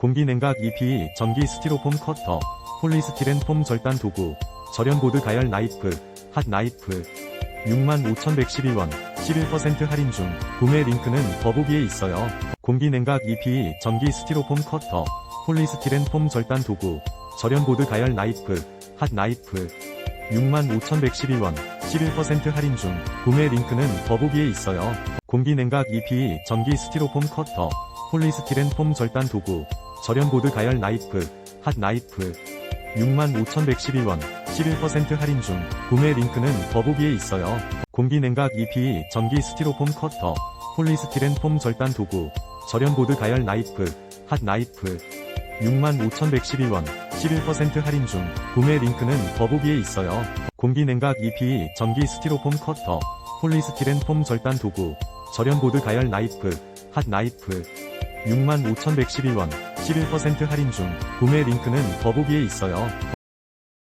공기냉각 EPE 전기 스티로폼 커터, 폴리스티렌 폼 절단 도구, 절연보드 가열 나이프, 핫 나이프, 65,112원, 11% 할인 중, 구매 링크는 더보기에 있어요. 공기냉각 EPE 전기 스티로폼 커터, 폴리스티렌 폼 절단 도구, 절연보드 가열 나이프, 핫 나이프, 65,112원, 11% 할인 중, 구매 링크는 더보기에 있어요. 공기냉각 EPE 전기 스티로폼 커터, 폴리스티렌 폼 절단 도구, 절연보드 가열 나이프, 핫 나이프, 65,112원, 11% 할인 중, 구매 링크는 더보기에 있어요. 공기 냉각 EPE 전기 스티로폼 커터, 폴리스티렌 폼 절단 도구, 절연보드 가열 나이프, 핫 나이프, 65,112원, 11% 할인 중, 구매 링크는 더보기에 있어요. 공기 냉각 EPE 전기 스티로폼 커터, 폴리스티렌 폼 절단 도구, 절연보드 가열 나이프, 핫 나이프, 65,112원, 11% 할인 중, 구매 링크는 더보기에 있어요.